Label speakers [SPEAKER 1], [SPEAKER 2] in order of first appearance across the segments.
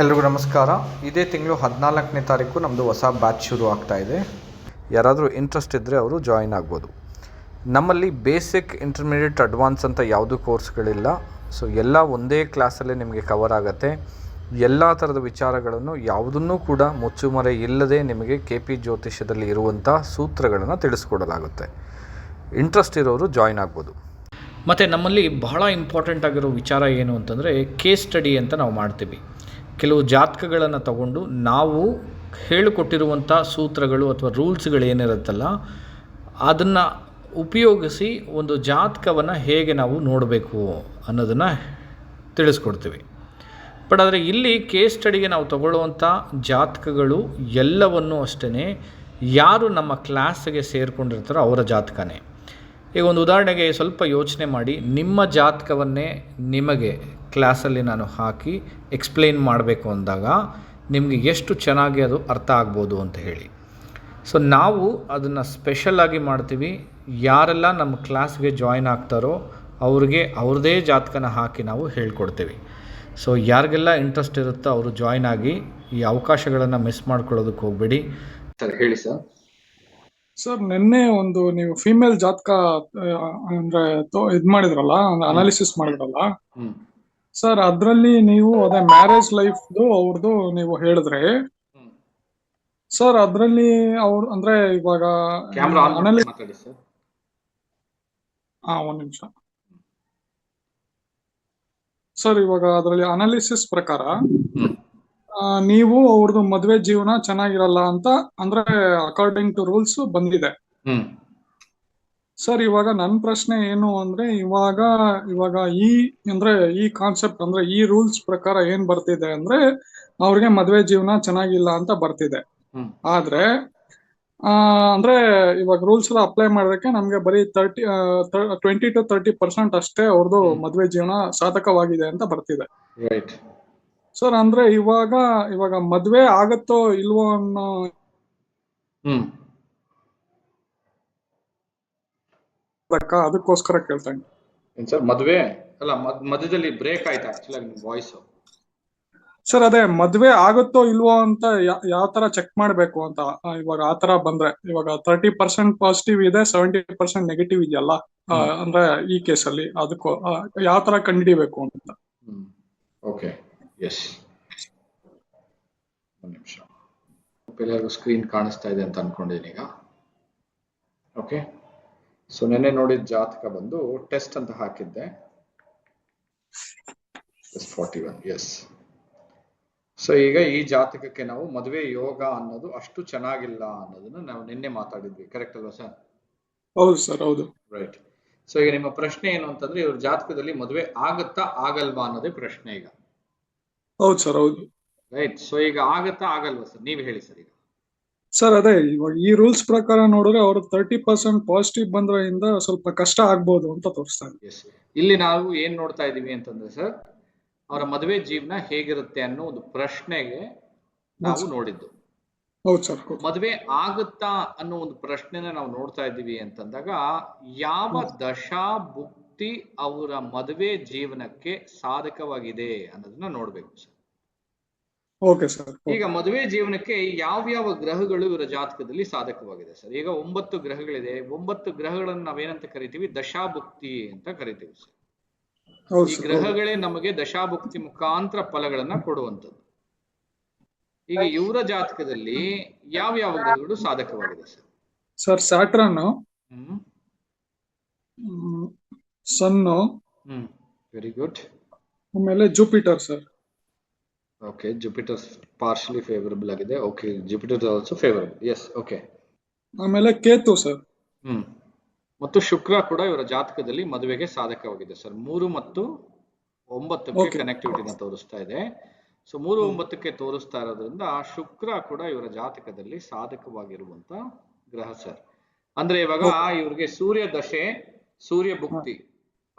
[SPEAKER 1] ಎಲ್ರಿಗೂ ನಮಸ್ಕಾರ. ಇದೇ ತಿಂಗಳು ಹದಿನಾಲ್ಕನೇ ತಾರೀಕು ನಮ್ಮದು ಹೊಸ ಬ್ಯಾಚ್ ಶುರು ಆಗ್ತಾ ಇದೆ. ಯಾರಾದರೂ ಇಂಟ್ರೆಸ್ಟ್ ಇದ್ದರೆ ಅವರು ಜಾಯಿನ್ ಆಗ್ಬೋದು. ನಮ್ಮಲ್ಲಿ ಬೇಸಿಕ್ ಇಂಟರ್ಮೀಡಿಯೇಟ್ ಅಡ್ವಾನ್ಸ್ ಅಂತ ಯಾವುದೂ ಕೋರ್ಸ್ಗಳಿಲ್ಲ ಸೊ ಎಲ್ಲ ಒಂದೇ ಕ್ಲಾಸಲ್ಲೇ ನಿಮಗೆ ಕವರ್ ಆಗುತ್ತೆ. ಎಲ್ಲ ಥರದ ವಿಚಾರಗಳನ್ನು ಯಾವುದನ್ನೂ ಕೂಡ ಮುಚ್ಚುಮರೆ ಇಲ್ಲದೆ ನಿಮಗೆ ಕೆ ಪಿ ಜ್ಯೋತಿಷ್ಯದಲ್ಲಿ ಇರುವಂಥ ಸೂತ್ರಗಳನ್ನು ತಿಳಿಸ್ಕೊಡಲಾಗುತ್ತೆ. ಇಂಟ್ರೆಸ್ಟ್ ಇರೋರು ಜಾಯಿನ್ ಆಗ್ಬೋದು.
[SPEAKER 2] ಮತ್ತು ನಮ್ಮಲ್ಲಿ ಬಹಳ ಇಂಪಾರ್ಟೆಂಟ್ ಆಗಿರೋ ವಿಚಾರ ಏನು ಅಂತಂದರೆ ಕೇಸ್ ಸ್ಟಡಿ ಅಂತ ನಾವು ಮಾಡ್ತೀವಿ. ಕೆಲವು ಜಾತಕಗಳನ್ನು ತಗೊಂಡು ನಾವು ಹೇಳಿಕೊಟ್ಟಿರುವಂಥ ಸೂತ್ರಗಳು ಅಥವಾ ರೂಲ್ಸ್ಗಳು ಏನಿರುತ್ತಲ್ಲ, ಅದನ್ನು ಉಪಯೋಗಿಸಿ ಒಂದು ಜಾತಕವನ್ನು ಹೇಗೆ ನಾವು ನೋಡಬೇಕು ಅನ್ನೋದನ್ನು ತಿಳಿಸ್ಕೊಡ್ತೀವಿ. ಬಟ್ ಆದರೆ ಇಲ್ಲಿ ಕೇಸ್ ಸ್ಟಡಿಗೆ ನಾವು ತಗೊಳ್ಳುವಂಥ ಜಾತಕಗಳು ಎಲ್ಲವನ್ನೂ ಅಷ್ಟೇ ಯಾರು ನಮ್ಮ ಕ್ಲಾಸ್ಗೆ ಸೇರಿಕೊಂಡಿರ್ತಾರೋ ಅವರ ಜಾತಕನೇ. ಈಗ ಒಂದು ಉದಾಹರಣೆಗೆ ಸ್ವಲ್ಪ ಯೋಚನೆ ಮಾಡಿ. ನಿಮ್ಮ ಜಾತಕವನ್ನೇ ನಿಮಗೆ ಕ್ಲಾಸಲ್ಲಿ ನಾನು ಹಾಕಿ ಎಕ್ಸ್ಪ್ಲೇನ್ ಮಾಡಬೇಕು ಅಂದಾಗ ನಿಮಗೆ ಎಷ್ಟು ಚೆನ್ನಾಗಿ ಅದು ಅರ್ಥ ಆಗ್ಬೋದು ಅಂತ ಹೇಳಿ. ಸೊ ನಾವು ಅದನ್ನು ಸ್ಪೆಷಲಾಗಿ ಮಾಡ್ತೀವಿ. ಯಾರೆಲ್ಲ ನಮ್ಮ ಕ್ಲಾಸ್ಗೆ ಜಾಯ್ನ್ ಆಗ್ತಾರೋ ಅವ್ರಿಗೆ ಅವ್ರದ್ದೇ ಜಾತಕನ ಹಾಕಿ ನಾವು ಹೇಳ್ಕೊಡ್ತೀವಿ. ಸೊ ಯಾರಿಗೆಲ್ಲ ಇಂಟ್ರೆಸ್ಟ್ ಇರುತ್ತೋ ಅವರು ಜಾಯ್ನ್ ಆಗಿ ಈ ಅವಕಾಶಗಳನ್ನು ಮಿಸ್ ಮಾಡ್ಕೊಳ್ಳೋದಕ್ಕೆ ಹೋಗಬೇಡಿ.
[SPEAKER 1] ಸರ್, ಹೇಳಿ ಸರ್.
[SPEAKER 3] ಸರ್ ನಿನ್ನೆ ಒಂದು ನೀವು ಫಿಮೇಲ್ ಜಾತಕ ಅಂದ್ರೆ ಇದ್ ಮಾಡಿದ್ರಲ್ಲ ಅನಾಲಿಸಿಸ್ ಮಾಡಿದ್ರಲ್ಲ? ಸರ್ ಅದ್ರಲ್ಲಿ ನೀವು ಅದೇ ಮ್ಯಾರೇಜ್ ಲೈಫ್ ಅವ್ರದ್ದು ನೀವು ಹೇಳಿದ್ರೆ? ಸರ್ ಅದ್ರಲ್ಲಿ ಅವ್ರ ಅಂದ್ರೆ ಇವಾಗ ಹಾ ಒಂದ್ ನಿಮಿಷ. ಸರ್ ಇವಾಗ ಅದ್ರಲ್ಲಿ ಅನಾಲಿಸಿಸ್ ಪ್ರಕಾರ. ಆ, ನೀವು ಅವ್ರದ್ದು ಮದ್ವೆ ಜೀವನ ಚೆನ್ನಾಗಿರಲ್ಲ ಅಂತ ಅಂದ್ರೆ ಅಕಾರ್ಡಿಂಗ್ ಟು ರೂಲ್ಸ್ ಬಂದಿದೆ. ಸರ್ ಇವಾಗ ನನ್ನ ಪ್ರಶ್ನೆ ಏನು ಅಂದ್ರೆ ಇವಾಗ ಇವಾಗ ಈ ಅಂದ್ರೆ ಈ ಕಾನ್ಸೆಪ್ಟ್ ಅಂದ್ರೆ ಈ ರೂಲ್ಸ್ ಪ್ರಕಾರ ಏನ್ ಬರ್ತಿದೆ ಅಂದ್ರೆ ಅವ್ರಿಗೆ ಮದ್ವೆ ಜೀವನ ಚೆನ್ನಾಗಿಲ್ಲ ಅಂತ ಬರ್ತಿದೆ. ಆದ್ರೆ ಆ ಅಂದ್ರೆ ಇವಾಗ ರೂಲ್ಸ್ ಎಲ್ಲ ಅಪ್ಲೈ ಮಾಡೋದಕ್ಕೆ ನಮ್ಗೆ ಬರೀ thirty twenty two thirty percent ಅಷ್ಟೇ ಅವ್ರದ್ದು. ಮದ್ವೆ ಜೀವನ ಸಾಧಕವಾಗಿದೆ ಅಂತ ಬರ್ತಿದೆ. ಸರ್ ಅಂದ್ರೆ ಇವಾಗ ಇವಾಗ ಮದ್ವೆ ಆಗತ್ತೋ ಇಲ್ವೋ ಅನ್ನೋ
[SPEAKER 1] ಹ್ಮ್.
[SPEAKER 3] ಅದಕ್ಕೋಸ್ಕರ
[SPEAKER 1] ಕೇಳ್ತಾನೆ ಸರ್ ಮದ್ವೆ? ಅಲ್ಲ ಮಧ್ಯದಲ್ಲಿ ಬ್ರೇಕ್ ಆಯ್ತು? ಆಕ್ಚುಲಿ ನಿಮ್ ವಾಯ್ಸ್
[SPEAKER 3] ಸರ್ ಅದೇ ಮದ್ವೆ ಆಗುತ್ತೋ ಇಲ್ವೋ ಅಂತ ಯಾವ ತರ ಚೆಕ್ ಮಾಡ್ಬೇಕು ಅಂತ ಇವಾಗ ಆ ತರ ಬಂದ್ರೆ ಇವಾಗ ತರ್ಟಿ ಪರ್ಸೆಂಟ್ ಪಾಸಿಟಿವ್ ಇದೆ ಸೆವೆಂಟಿ ಪರ್ಸೆಂಟ್ ನೆಗೆಟಿವ್ ಇದೆಯಲ್ಲ ಅಂದ್ರೆ ಈ ಕೇಸಲ್ಲಿ ಅದಕ್ಕೂ ಯಾವ ತರ ಕಂಡಿಡಿಬೇಕು ಅಂತ.
[SPEAKER 1] ಓಕೆ ಎಸ್ ಒಂದು ನಿಮಿಷ. ಎಲ್ಲರಿಗೂ ಸ್ಕ್ರೀನ್ ಕಾಣಿಸ್ತಾ ಇದೆ ಅಂತ ಅನ್ಕೊಂಡಿದ್ದೀನಿ ಈಗ. ಓಕೆ ಸೊ ನೆನ್ನೆ ನೋಡಿದ ಜಾತಕ ಬಂದು ಟೆಸ್ಟ್ ಅಂತ ಹಾಕಿದ್ದೆ. ಫಾರ್ಟಿ ಒನ್ ಎಸ್ ಸೊ ಈಗ ಈ ಜಾತಕಕ್ಕೆ ನಾವು ಮದುವೆ ಯೋಗ ಅನ್ನೋದು ಅಷ್ಟು ಚೆನ್ನಾಗಿಲ್ಲ ಅನ್ನೋದನ್ನ ನಾವು ನಿನ್ನೆ ಮಾತಾಡಿದ್ವಿ. ಕರೆಕ್ಟ್ ಅಲ್ವಾ ಸರ್
[SPEAKER 3] ಹೌದು ಸರ್ ಹೌದು.
[SPEAKER 1] ರೈಟ್ ಸೊ ಈಗ ನಿಮ್ಮ ಪ್ರಶ್ನೆ ಏನು ಅಂತಂದ್ರೆ ಇವ್ರ ಜಾತಕದಲ್ಲಿ ಮದುವೆ ಆಗತ್ತಾ ಆಗಲ್ವಾ ಅನ್ನೋದೇ ಪ್ರಶ್ನೆ ಈಗ.
[SPEAKER 3] ಹೌದು ಸರ್ ಹೌದು.
[SPEAKER 1] ರೈಟ್ ಸೊ ಈಗ ಆಗತ್ತಾ ಆಗಲ್ವಾ ಸರ್? ನೀವು ಹೇಳಿ ಸರ್ ಈಗ.
[SPEAKER 3] ಸರ್ ಅದೇ ಇವಾಗ ಈ ರೂಲ್ಸ್ ಪ್ರಕಾರ ನೋಡಿದ್ರೆ ಅವ್ರ ತರ್ಟಿ ಪರ್ಸೆಂಟ್ ಪಾಸಿಟಿವ್ ಬಂದ್ರಿಂದ ಸ್ವಲ್ಪ ಕಷ್ಟ ಆಗ್ಬೋದು ಅಂತ ತೋರಿಸ್ತಾ ಇದೆ
[SPEAKER 1] ಎಸ್ ಇಲ್ಲಿ ನಾವು ಏನ್ ನೋಡ್ತಾ ಇದೀವಿ ಅಂತಂದ್ರೆ ಸರ್ ಅವರ ಮದುವೆ ಜೀವನ ಹೇಗಿರುತ್ತೆ ಅನ್ನೋ ಒಂದು ಪ್ರಶ್ನೆಗೆ ನಾವು ನೋಡಿದ್ದು.
[SPEAKER 3] ಹೌದು ಸರ್ ಹೌದು.
[SPEAKER 1] ಮದುವೆ ಆಗುತ್ತಾ ಅನ್ನೋ ಒಂದು ಪ್ರಶ್ನೆನ ನಾವು ನೋಡ್ತಾ ಇದ್ದೀವಿ ಅಂತಂದಾಗ ಯಾವ ದಶಾ ಭುಕ್ತಿ ಅವರ ಮದುವೆ ಜೀವನಕ್ಕೆ ಸಾಧಕವಾಗಿದೆ ಅನ್ನೋದನ್ನ ನೋಡ್ಬೇಕು ಸರ್.
[SPEAKER 3] ಓಕೆ ಸರ್
[SPEAKER 1] ಈಗ ಮದುವೆ ಜೀವನಕ್ಕೆ ಯಾವ ಯಾವ ಗ್ರಹಗಳು ಇವರ ಜಾತಕದಲ್ಲಿ ಸಾಧಕವಾಗಿದೆ ಸರ್? ಈಗ ಒಂಬತ್ತು ಗ್ರಹಗಳಿದೆ. ಒಂಬತ್ತು ಗ್ರಹಗಳನ್ನು ನಾವೇನಂತ ಕರಿತೀವಿ? ದಶಾಭುಕ್ತಿ ಅಂತ ಕರಿತೀವಿ ಸರ್. ಈ ಗ್ರಹಗಳೇ ನಮಗೆ ದಶಾಭುಕ್ತಿ ಮುಖಾಂತರ ಫಲಗಳನ್ನ ಕೊಡುವಂಥದ್ದು. ಈಗ ಇವರ ಜಾತಕದಲ್ಲಿ ಯಾವ ಯಾವ ಗ್ರಹಗಳು ಸಾಧಕವಾಗಿದೆ sir?
[SPEAKER 3] Sir Saturn sun.
[SPEAKER 1] Hmm very good
[SPEAKER 3] ಆಮೇಲೆ Jupiter sir
[SPEAKER 1] okay Jupiter partially favourable ಆಗಿದೆ. Okay Jupiter also favourable yes okay
[SPEAKER 3] ಆಮೇಲೆ ಕೇತು ಸರ್
[SPEAKER 1] ಹ್ಮ್ ಮತ್ತು ಶುಕ್ರ ಕೂಡ ಇವರ ಜಾತಕದಲ್ಲಿ ಮದುವೆಗೆ ಸಾಧಕವಾಗಿದೆ ಸರ್ ಮೂರು ಮತ್ತು ಒಂಬತ್ತಕ್ಕೆ. ಕನೆಕ್ಟಿವಿಟಿನ ತೋರಿಸ್ತಾ ಇದೆ. ಸೊ ಮೂರು ಒಂಬತ್ತಕ್ಕೆ ತೋರಿಸ್ತಾ ಇರೋದ್ರಿಂದ ಶುಕ್ರ ಕೂಡ ಇವರ ಜಾತಕದಲ್ಲಿ ಸಾಧಕವಾಗಿರುವಂತ ಗ್ರಹ ಸರ್ ಅಂದ್ರೆ ಇವಾಗ ಇವ್ರಿಗೆ ಸೂರ್ಯ ದಶೆ ಸೂರ್ಯ ಭುಕ್ತಿ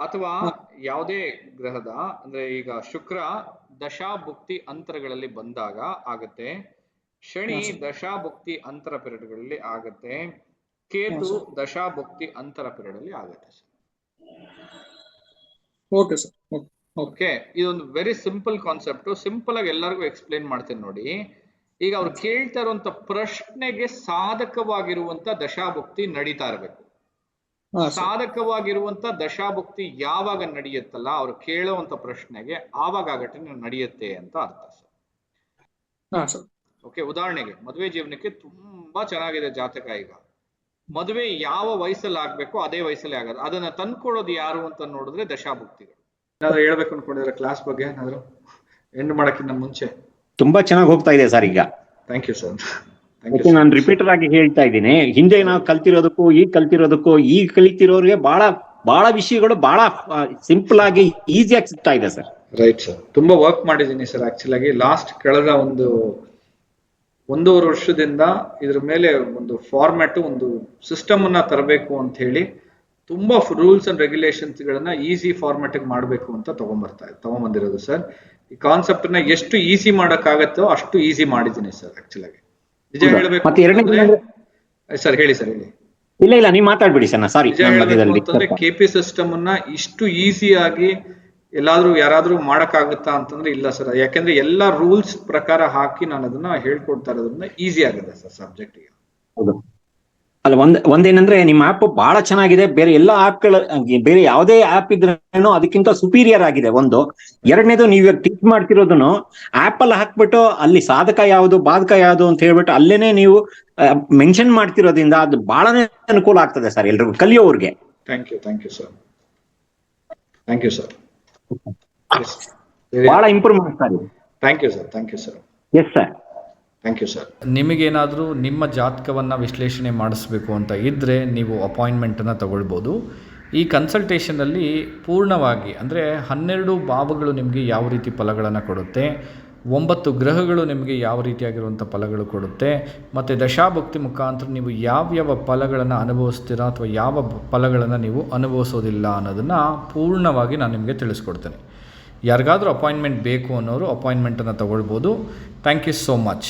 [SPEAKER 1] ಅಥವಾ ಯಾವುದೇ ಗ್ರಹದ ಅಂದ್ರೆ ಈಗ ಶುಕ್ರ ದಶಾಭುಕ್ತಿ ಅಂತರಗಳಲ್ಲಿ ಬಂದಾಗ ಆಗತ್ತೆ. ಶನಿ ದಶಾಭುಕ್ತಿ ಅಂತರ ಪಿರಡ್ಗಳಲ್ಲಿ ಆಗತ್ತೆ. ಕೇತು ದಶಾಭುಕ್ತಿ ಅಂತರ ಪಿರಿಯಡ್ ಅಲ್ಲಿ ಆಗತ್ತೆ
[SPEAKER 3] ಓಕೆ ಸರ್. ಓಕೆ.
[SPEAKER 1] ಇದೊಂದು ವೆರಿ ಸಿಂಪಲ್ ಕಾನ್ಸೆಪ್ಟ್ ಸಿಂಪಲ್ ಆಗಿ ಎಲ್ಲರಿಗೂ ಎಕ್ಸ್ಪ್ಲೈನ್ ಮಾಡ್ತೀನಿ ನೋಡಿ. ಈಗ ಅವ್ರು ಕೇಳ್ತಾ ಇರುವಂತ ಪ್ರಶ್ನೆಗೆ ಸಾಧಕವಾಗಿರುವಂತ ದಶಾಭುಕ್ತಿ ನಡೀತಾ ಇರಬೇಕು. ಸಾಧಕವಾಗಿರುವಂತ ದಶಾಭುಕ್ತಿ ಯಾವಾಗ ನಡೆಯುತ್ತಲ್ಲ ಅವ್ರು ಕೇಳುವಂತ ಪ್ರಶ್ನೆಗೆ ಆವಾಗ ಆ ಘಟನೆ ನಡೆಯುತ್ತೆ ಅಂತ ಅರ್ಥ ಸರ್.
[SPEAKER 3] ಹಾ ಸರ್.
[SPEAKER 1] ಓಕೆ ಉದಾಹರಣೆಗೆ ಮದುವೆ ಜೀವನಕ್ಕೆ ತುಂಬಾ ಚೆನ್ನಾಗಿದೆ ಜಾತಕ ಈಗ. ಮದುವೆ ಯಾವ ವಯಸ್ಸಲ್ಲಿ ಆಗ್ಬೇಕು ಅದೇ ವಯಸ್ಸಲ್ಲಿ ಆಗೋದು. ಅದನ್ನ ತಂದ್ಕೊಡೋದು ಯಾರು ಅಂತ ನೋಡಿದ್ರೆ ದಶಾಭುಕ್ತಿಗಳು. ಏನಾದ್ರು ಹೇಳ್ಬೇಕು ಅನ್ಕೊಂಡಿದ್ರೆ ಕ್ಲಾಸ್ ಬಗ್ಗೆ ಏನಾದ್ರು? ಎಂಡ್ ಮಾಡಕ್ಕಿಂತ ಮುಂಚೆ.
[SPEAKER 4] ತುಂಬಾ ಚೆನ್ನಾಗಿ ಹೋಗ್ತಾ ಇದೆ ಸರ್ ಈಗ.
[SPEAKER 1] ಥ್ಯಾಂಕ್ ಯು ಸರ್ ಯು
[SPEAKER 4] ನಾನು ರಿಪೀಟರ್ ಆಗಿ ಹೇಳ್ತಾ ಇದ್ದೀನಿ. ಹಿಂದೆ ನಾವು ಕಲ್ತಿರೋದಕ್ಕೂ ಈಗ ಕಲ್ತಿರೋದಕ್ಕೂ ಈಗ ಕಲಿತಿರೋರಿಗೆ ಬಹಳ ಬಹಳ ವಿಷಯಗಳು ಬಹಳ ಸಿಂಪಲ್ ಆಗಿ ಈಸಿಯಾಗಿ ಸಿಗ್ತಾ ಇದೆ ಸರ್
[SPEAKER 1] ರೈಟ್ ಸರ್ ತುಂಬಾ ವರ್ಕ್ ಮಾಡಿದ್ದೀನಿ ಸರ್ ಆಕ್ಚುಲ್ ಆಗಿ. ಲಾಸ್ಟ್ ಕಳೆದ ಒಂದು ಒಂದೂವರೆ ವರ್ಷದಿಂದ ಇದ್ರ ಮೇಲೆ ಒಂದು ಫಾರ್ಮ್ಯಾಟ್ ಒಂದು ಸಿಸ್ಟಮ್ ಅನ್ನ ತರಬೇಕು ಅಂತ ಹೇಳಿ ತುಂಬಾ ರೂಲ್ಸ್ ಅಂಡ್ ರೆಗ್ಯುಲೇಷನ್ಸ್ ಗಳನ್ನ ಈಸಿ ಫಾರ್ಮ್ಯಾಟ್ ಮಾಡಬೇಕು ಅಂತ ತಗೊಂಡ್ಬರ್ತಾ ತಗೊಂಡ್ಬಂದಿರೋದು ಸರ್ ಈ ಕಾನ್ಸೆಪ್ಟ್ನ ಎಷ್ಟು ಈಸಿ ಮಾಡೋಕ್ಕಾಗತ್ತೋ ಅಷ್ಟು ಈಸಿ ಮಾಡಿದ್ದೀನಿ ಸರ್ ಆಕ್ಚುಲ್ ಆಗಿ. ನಿಜ
[SPEAKER 4] ಹೌದಾ? ಮತ್ತೆ ಎರಡನೇ
[SPEAKER 1] ಸರ್ ಹೇಳಿ ಸರ್ ಹೇಳಿ.
[SPEAKER 4] ಇಲ್ಲ ಇಲ್ಲ ನೀವು ಮಾತಾಡ್ಬಿಡಿ ಸರ್ ಸಾರಿ
[SPEAKER 1] ಅಂತಂದ್ರೆ ಕೆಪಿ ಸಿಸ್ಟಮ್ ಅನ್ನ ಇಷ್ಟು ಈಸಿಯಾಗಿ ಎಲ್ಲಾದ್ರೂ ಯಾರಾದ್ರೂ ಮಾಡಕ್ಕಾಗುತ್ತಾ ಅಂತಂದ್ರೆ ಇಲ್ಲ ಸರ್. ಯಾಕಂದ್ರೆ ಎಲ್ಲಾ ರೂಲ್ಸ್ ಪ್ರಕಾರ ಹಾಕಿ ನಾನು ಅದನ್ನ ಹೇಳ್ಕೊಡ್ತಾ ಇರೋದ್ರಿಂದ ಈಸಿ ಆಗುತ್ತೆ ಸರ್ ಸಬ್ಜೆಕ್ಟ್ಗೆ.
[SPEAKER 4] ಹೌದು. ಅಲ್ಲ ಒಂದ್ ಒಂದೇನಂದ್ರೆ ನಿಮ್ಮ ಆಪ್ ಬಹಳ ಚೆನ್ನಾಗಿದೆ. ಬೇರೆ ಎಲ್ಲ ಆಪ್ಗಳ ಬೇರೆ ಯಾವುದೇ ಆಪ್ ಇದ್ರೇನು ಅದಕ್ಕಿಂತ ಸುಪೀರಿಯರ್ ಆಗಿದೆ ಒಂದು. ಎರಡನೇದು ನೀವು ಇವಾಗ ಟೀಚ್ ಮಾಡ್ತಿರೋದನ್ನು ಆಪ್ ಅಲ್ಲಿ ಹಾಕ್ಬಿಟ್ಟು ಅಲ್ಲಿ ಸಾಧಕ ಯಾವುದು ಬಾಧಕ ಯಾವುದು ಅಂತ ಹೇಳ್ಬಿಟ್ಟು ಅಲ್ಲೇನೆ ನೀವು ಮೆನ್ಷನ್ ಮಾಡ್ತಿರೋದ್ರಿಂದ ಅದು ಬಹಳನೇ ಅನುಕೂಲ ಆಗ್ತದೆ ಸರ್ ಎಲ್ರಿಗೂ ಕಲಿಯೋರ್ಗೆ
[SPEAKER 1] thank you thank you sir thank you sir
[SPEAKER 4] ಬಹಳ ಇಂಪ್ರೂವ್ ಮಾಡ್ತಾರೆ
[SPEAKER 1] thank you sir thank you sir
[SPEAKER 4] yes sir
[SPEAKER 1] thank you sir
[SPEAKER 2] ನಿಮಗೇನಾದರೂ ನಿಮ್ಮ ಜಾತಕವನ್ನು ವಿಶ್ಲೇಷಣೆ ಮಾಡಿಸ್ಬೇಕು ಅಂತ ಇದ್ದರೆ ನೀವು ಅಪಾಯಿಂಟ್ಮೆಂಟನ್ನು ತಗೊಳ್ಬೋದು. ಈ ಕನ್ಸಲ್ಟೇಷನಲ್ಲಿ ಪೂರ್ಣವಾಗಿ ಅಂದರೆ ಹನ್ನೆರಡು ಭಾವಗಳು ನಿಮಗೆ ಯಾವ ರೀತಿ ಫಲಗಳನ್ನು ಕೊಡುತ್ತೆ, ಒಂಬತ್ತು ಗ್ರಹಗಳು ನಿಮಗೆ ಯಾವ ರೀತಿಯಾಗಿರುವಂಥ ಫಲಗಳು ಕೊಡುತ್ತೆ, ಮತ್ತು ದಶಾಭಕ್ತಿ ಮುಖಾಂತರ ನೀವು ಯಾವ್ಯಾವ ಫಲಗಳನ್ನು ಅನುಭವಿಸ್ತೀರಾ ಅಥವಾ ಯಾವ ಫಲಗಳನ್ನು ನೀವು ಅನುಭವಿಸೋದಿಲ್ಲ ಅನ್ನೋದನ್ನು ಪೂರ್ಣವಾಗಿ ನಾನು ನಿಮಗೆ ತಿಳಿಸ್ಕೊಡ್ತೇನೆ. ಯಾರಿಗಾದರೂ ಅಪಾಯಿಂಟ್ಮೆಂಟ್ ಬೇಕು ಅನ್ನೋರು ಅಪಾಯಿಂಟ್ಮೆಂಟನ್ನು ತಗೊಳ್ಬೋದು. Thank you so much